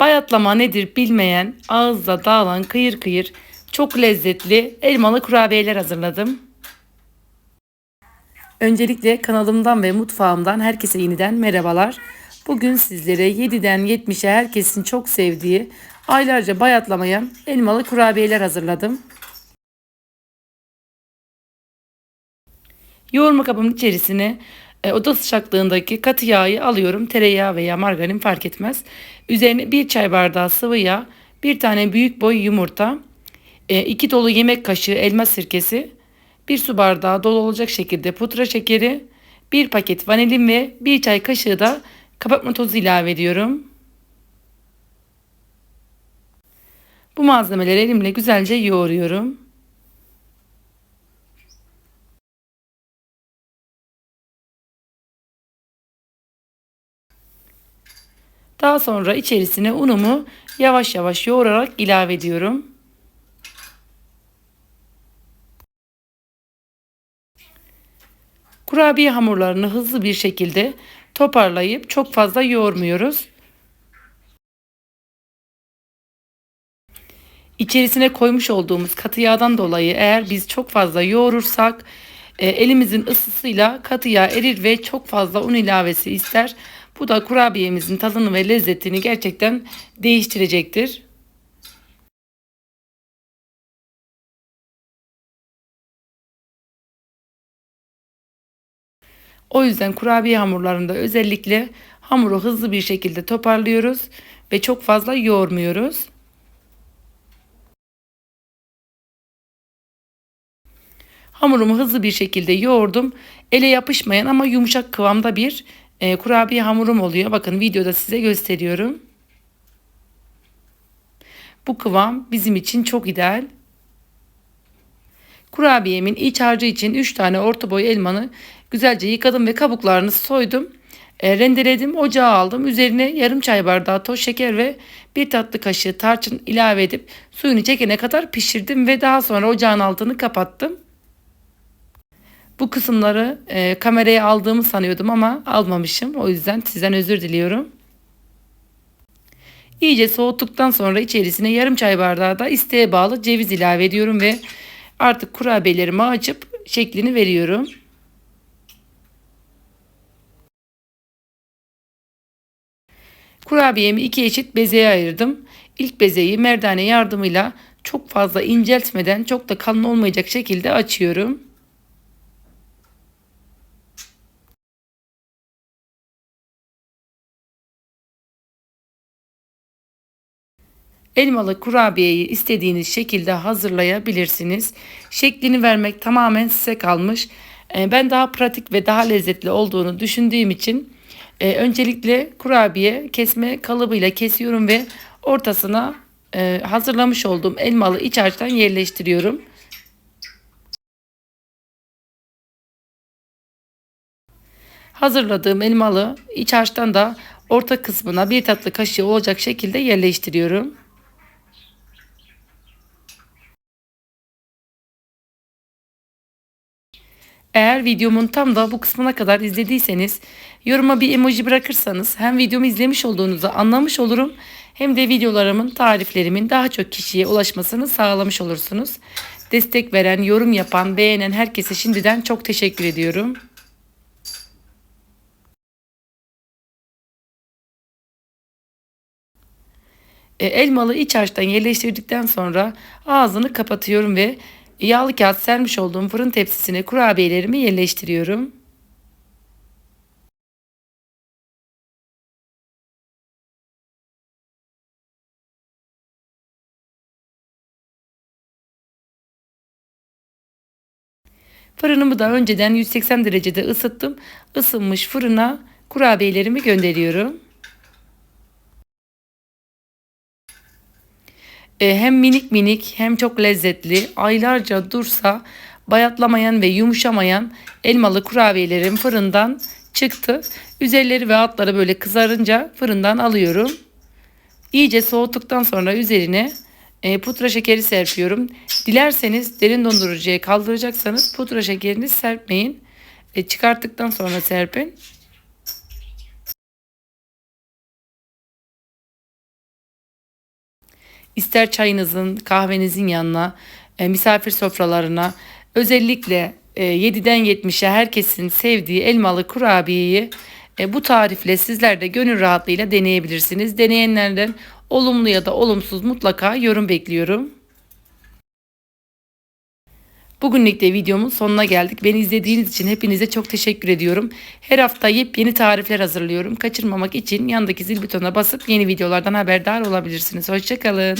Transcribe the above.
Bayatlama nedir bilmeyen, ağızda dağılan kıyır kıyır çok lezzetli elmalı kurabiyeler hazırladım. Öncelikle kanalımdan ve mutfağımdan herkese yeniden merhabalar. Bugün sizlere 7'den 70'e herkesin çok sevdiği, aylarca bayatlamayan elmalı kurabiyeler hazırladım. Yoğurma kabımın içerisine e, oda sıcaklığındaki katı yağı alıyorum. Tereyağı veya margarin fark etmez. Üzerine bir çay bardağı sıvı yağ, bir tane büyük boy yumurta, e, iki dolu yemek kaşığı elma sirkesi, bir su bardağı dolu olacak şekilde pudra şekeri, bir paket vanilin ve bir çay kaşığı da kapatma tozu ilave ediyorum. Bu malzemeleri elimle güzelce yoğuruyorum. Daha sonra içerisine unumu yavaş yavaş yoğurarak ilave ediyorum. Kurabiye hamurlarını hızlı bir şekilde toparlayıp çok fazla yoğurmuyoruz. İçerisine koymuş olduğumuz katı yağdan dolayı eğer biz çok fazla yoğurursak e, elimizin ısısıyla katı yağ erir ve çok fazla un ilavesi ister. Bu da kurabiyemizin tadını ve lezzetini gerçekten değiştirecektir. O yüzden kurabiye hamurlarında özellikle hamuru hızlı bir şekilde toparlıyoruz ve çok fazla yoğurmuyoruz. Hamurumu hızlı bir şekilde yoğurdum. Ele yapışmayan ama yumuşak kıvamda bir e, kurabiye hamurum oluyor. Bakın videoda size gösteriyorum. Bu kıvam bizim için çok ideal. Kurabiyemin iç harcı için 3 tane orta boy elmanı güzelce yıkadım ve kabuklarını soydum. E, rendeledim, ocağa aldım. Üzerine yarım çay bardağı toz şeker ve bir tatlı kaşığı tarçın ilave edip suyunu çekene kadar pişirdim ve daha sonra ocağın altını kapattım. Bu kısımları e, kameraya aldığımı sanıyordum ama almamışım. O yüzden sizden özür diliyorum. İyice soğuttuktan sonra içerisine yarım çay bardağı da isteğe bağlı ceviz ilave ediyorum ve artık kurabiyelerimi açıp şeklini veriyorum. Kurabiyemi iki eşit bezeye ayırdım. İlk bezeyi merdane yardımıyla çok fazla inceltmeden çok da kalın olmayacak şekilde açıyorum. Elmalı kurabiyeyi istediğiniz şekilde hazırlayabilirsiniz. Şeklini vermek tamamen size kalmış. Ee, ben daha pratik ve daha lezzetli olduğunu düşündüğüm için e, öncelikle kurabiye kesme kalıbıyla kesiyorum ve ortasına e, hazırlamış olduğum elmalı iç harçtan yerleştiriyorum. Hazırladığım elmalı iç harçtan da orta kısmına bir tatlı kaşığı olacak şekilde yerleştiriyorum. Eğer videomun tam da bu kısmına kadar izlediyseniz yoruma bir emoji bırakırsanız hem videomu izlemiş olduğunuzu anlamış olurum hem de videolarımın tariflerimin daha çok kişiye ulaşmasını sağlamış olursunuz. Destek veren, yorum yapan, beğenen herkese şimdiden çok teşekkür ediyorum. E, elmalı iç harçtan yerleştirdikten sonra ağzını kapatıyorum ve Yağlı kağıt sermiş olduğum fırın tepsisine kurabiyelerimi yerleştiriyorum. Fırınımı da önceden 180 derecede ısıttım. Isınmış fırına kurabiyelerimi gönderiyorum. Hem minik minik hem çok lezzetli aylarca dursa bayatlamayan ve yumuşamayan elmalı kurabiyelerim fırından çıktı. Üzerleri ve altları böyle kızarınca fırından alıyorum. İyice soğuttuktan sonra üzerine e, pudra şekeri serpiyorum. Dilerseniz derin dondurucuya kaldıracaksanız pudra şekerini serpmeyin. E, çıkarttıktan sonra serpin. İster çayınızın, kahvenizin yanına, e, misafir sofralarına özellikle e, 7'den 70'e herkesin sevdiği elmalı kurabiyeyi e, bu tarifle sizler de gönül rahatlığıyla deneyebilirsiniz. Deneyenlerden olumlu ya da olumsuz mutlaka yorum bekliyorum. Bugünlük de videomun sonuna geldik. Beni izlediğiniz için hepinize çok teşekkür ediyorum. Her hafta yepyeni tarifler hazırlıyorum. Kaçırmamak için yandaki zil butonuna basıp yeni videolardan haberdar olabilirsiniz. Hoşçakalın.